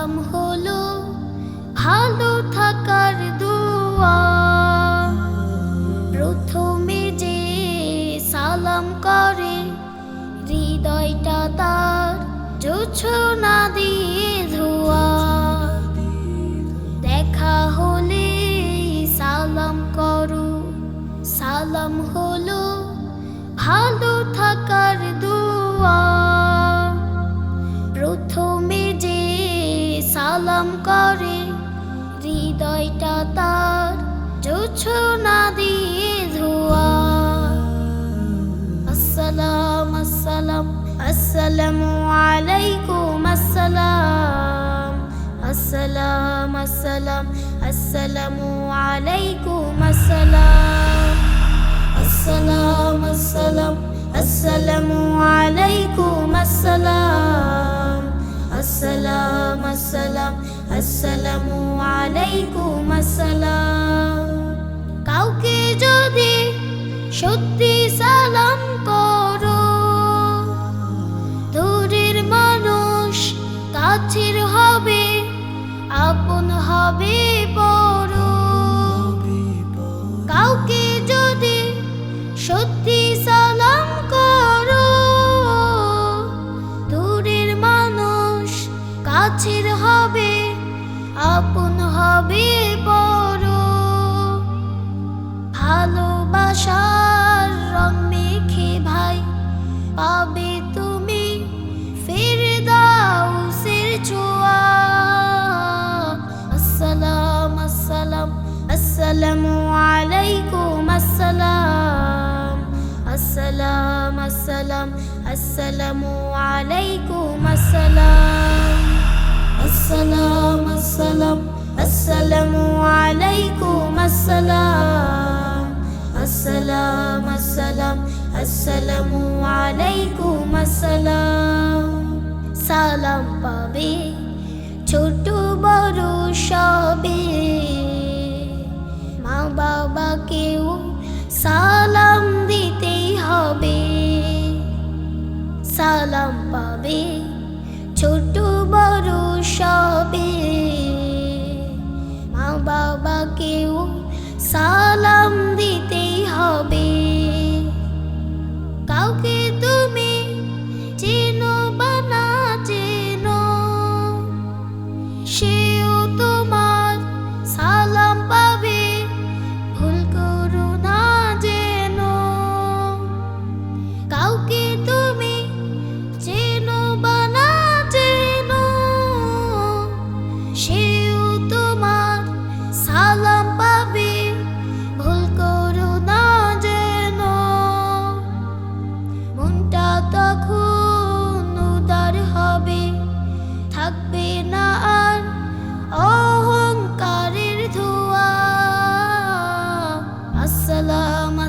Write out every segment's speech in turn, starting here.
সালাম হলো ভালো থাকার দুয়া। প্রথমে যে সালাম করে হৃদয়টা তার জোছনা দিয়ে ধোয়া। সালাম করে, হৃদয়টা তার জোছনা দিয়ে ধোয়া। আসসালাম আসসালাম, আসসালামু আলাইকুম, আসসালাম আসসালাম আসসালাম, আসসালামু আলাইকুম, আসসালাম আসসালাম আসসালাম, আসসালামু আলাইকুম, আসসালাম। আসসালাম আসসালাম। আসসালামু আলাইকুম আসসালাম। কাউকে যদি সত্যি কাছের হবে, আপন হবে বড়। ভালোবাসার রং মেখে ভাই, পাবে তুমি ফিরদাউসের ছোঁয়া আসসালাম আসসালাম, আসসালামু আলাইকুম, আসসালাম আসসালাম আসসালাম, আসসালামু আলাইকুম, আসসালাম। আসসালাম আসসালাম আসসালামু আলাইকুম আসসালাম আসসালাম আসসালাম আসসালামু আলাইকুম আসসালাম সালাম পাবে ছোট বড় সবে। মা বাবাকেও সালাম দিতেই হবে। সালাম পাবে ছোট বড় সবে মা বাবাকেও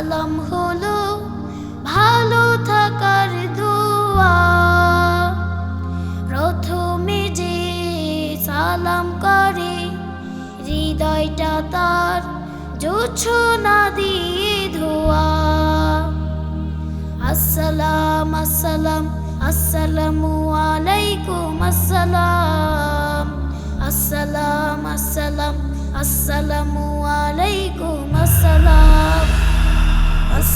সালাম হলো ভালো থাকার প্রথমে যে সালাম করে, হৃদয়টা তার জোছনা দিয়ে ধোয়া। আসসালাম আসসালাম, আসসালামু আলাইকুম, আসসালাম। আসসালাম আসসালাম, আসসালামু